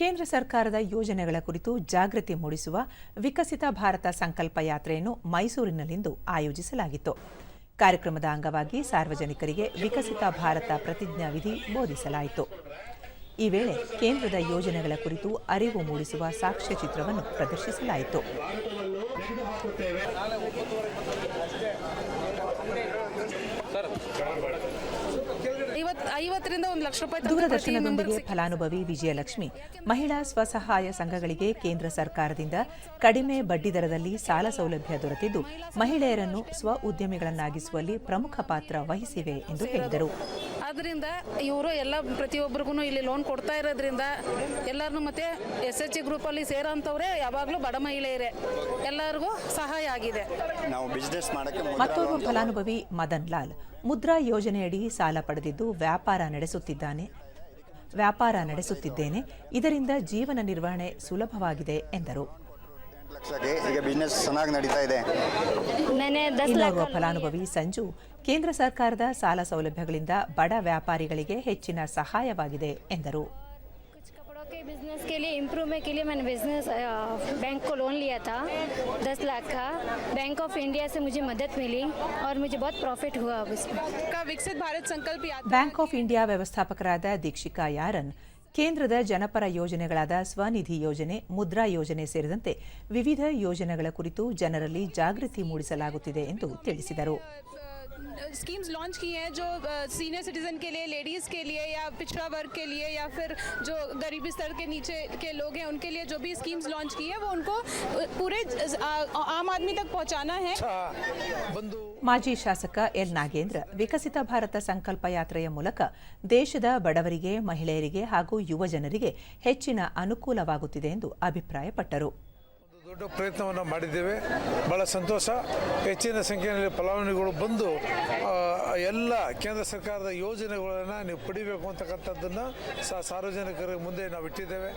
ಕೇಂದ್ರ ಸರ್ಕಾರದ ಯೋಜನೆಗಳ ಕುರಿತು ಜಾಗೃತಿ ಮೂಡಿಸುವ ವಿಕಸಿತ ಭಾರತ ಸಂಕಲ್ಪ ಯಾತ್ರೆಯನ್ನು ಮೈಸೂರಿನಲ್ಲಿಂದು ಆಯೋಜಿಸಲಾಗಿತ್ತು. ಕಾರ್ಯಕ್ರಮದ ಅಂಗವಾಗಿ ಸಾರ್ವಜನಿಕರಿಗೆ ವಿಕಸಿತ ಭಾರತ ಪ್ರತಿಜ್ಞಾವಿಧಿ ಬೋಧಿಸಲಾಯಿತು. ಈ ವೇಳೆ ಕೇಂದ್ರದ ಯೋಜನೆಗಳ ಕುರಿತು ಅರಿವು ಮೂಡಿಸುವ ಸಾಕ್ಷ್ಯಚಿತ್ರವನ್ನು ಪ್ರದರ್ಶಿಸಲಾಯಿತು. ಐವತ್ತರಿಂದ ಒಂದು ಲಕ್ಷ ರೂಪಾಯಿ ದೂರದರ್ಶನದೊಂದಿಗೆ ಫಲಾನುಭವಿ ವಿಜಯಲಕ್ಷ್ಮಿ ಮಹಿಳಾ ಸ್ವಸಹಾಯ ಸಂಘಗಳಿಗೆ ಕೇಂದ್ರ ಸರ್ಕಾರದಿಂದ ಕಡಿಮೆ ಬಡ್ಡಿ ದರದಲ್ಲಿ ಸಾಲ ಸೌಲಭ್ಯ ದೊರೆತಿದ್ದು ಮಹಿಳೆಯರನ್ನು ಸ್ವ ಉದ್ಯಮಿಗಳನ್ನಾಗಿಸುವಲ್ಲಿ ಪ್ರಮುಖ ಪಾತ್ರ ವಹಿಸಿವೆ ಎಂದು ಹೇಳಿದರು. ಆದ್ರಿಂದ ಇವರು ಎಲ್ಲ ಪ್ರತಿಯೊಬ್ಬರಿಗೂ ಇಲ್ಲಿ ಲೋನ್ ಕೊಡ್ತಾ ಇರೋದ್ರಿಂದ ಎಲ್ಲರನ್ನು ಮತ್ತೆ ಎಸ್ ಎಚ್ ಜಿ ಗ್ರೂಪಲ್ಲಿ ಸೇರೋಂಥವ್ರೆ ಯಾವಾಗಲೂ ಬಡ ಮಹಿಳೆಯರೇ. ಎಲ್ಲರಿಗೂ ಸಹಾಯ ಆಗಿದೆ. ನಾವು ಬಿಸ್ನೆಸ್ ಮಾಡೋಕ್ಕೆ ಮತ್ತೊಬ್ಬ ಫಲಾನುಭವಿ ಮದನ್ ಲಾಲ್. ಮುದ್ರಾ ಯೋಜನೆಯಡಿ ಸಾಲ ಪಡೆದಿದ್ದು ವ್ಯಾಪಾರ ನಡೆಸುತ್ತಿದ್ದಾನೆ. ವ್ಯಾಪಾರ ನಡೆಸುತ್ತಿದ್ದೇನೆ. ಇದರಿಂದ ಜೀವನ ನಿರ್ವಹಣೆ ಸುಲಭವಾಗಿದೆ ಎಂದರು. ಈಗ ಬಿಸ್ನೆಸ್ ಚೆನ್ನಾಗಿ ನಡೀತಾ ಇದೆ मैंने दस लाख ಇನ್ನೋರ್ವ ಫಲಾನುಭವಿ ಸಂಜು ಕೇಂದ್ರ ಸರ್ಕಾರದ ಸಾಲ ಸೌಲಭ್ಯಗಳಿಂದ ಬಡ ವ್ಯಾಪಾರಿಗಳಿಗೆ ಹೆಚ್ಚಿನ ಸಹಾಯವಾಗಿದೆ ಎಂದರು कुछ कपड़ों के बिजनेस के लिए इम्प्रूवमेंट के लिए मैंने बिजनेस बैंक को लोन लिया था दस लाख का बैंक ऑफ इंडिया से मुझे मदद मिली और मुझे बहुत प्रॉफिट हुआ अब इसमें का Viksit Bharat Sankalp Yatra Bank of India ವ್ಯವಸ್ಥಾಪಕರಾದ ದೀಕ್ಷಿಕಾ ಯಾರನ್ ಕೇಂದ್ರದ ಜನಪರ ಯೋಜನೆಗಳಾದ ಸ್ವನಿಧಿ ಯೋಜನೆ, ಮುದ್ರಾ ಯೋಜನೆ ಸೇರಿದಂತೆ ವಿವಿಧ ಯೋಜನೆಗಳ ಕುರಿತು ಜನರಲ್ಲಿ ಜಾಗೃತಿ ಮೂಡಿಸಲಾಗುತ್ತಿದೆ ಎಂದು ತಿಳಿಸಿದರು. स्कीम्स लॉन्च की हैं जो सीनियर सिटीजन के लिए लेडीज़ के लिए या पिछड़ा वर्ग के लिए या फिर जो गरीबी स्तर के नीचे के लोग हैं उनके लिए जो भी स्कीम्स लॉन्च की है वो उनको अ, पूरे अ, आम आदमी तक पहुंचाना है ಮಾಜಿ ಶಾಸಕ ಎಲ್ ನಾಗೇಂದ್ರ ವಿಕಸಿತ ಭಾರತ ಸಂಕಲ್ಪ ಯಾತ್ರೆಯ ಮೂಲಕ ದೇಶದ ಬಡವರಿಗೆ ಮಹಿಳೆಯರಿಗೆ ಹಾಗೂ ಯುವ ಜನರಿಗೆ ಹೆಚ್ಚಿನ ಅನುಕೂಲವಾಗುತ್ತಿದೆ ಎಂದು ಅಭಿಪ್ರಾಯಪಟ್ಟರು ಒಂದು ದೊಡ್ಡ ಪ್ರಯತ್ನವನ್ನು ಮಾಡಿದ್ದೇವೆ. ಭಾಳ ಸಂತೋಷ. ಹೆಚ್ಚಿನ ಸಂಖ್ಯೆಯಲ್ಲಿ ಫಲಾನುಭವಿಗಳು ಬಂದು ಎಲ್ಲ ಕೇಂದ್ರ ಸರ್ಕಾರದ ಯೋಜನೆಗಳನ್ನು ನೀವು ಪಡಿಬೇಕು ಅಂತಕ್ಕಂಥದ್ದನ್ನು ಸಾರ್ವಜನಿಕರಿಗೆ ಸಾರ್ವಜನಿಕರ ಮುಂದೆ ನಾವು ಇಟ್ಟಿದ್ದೇವೆ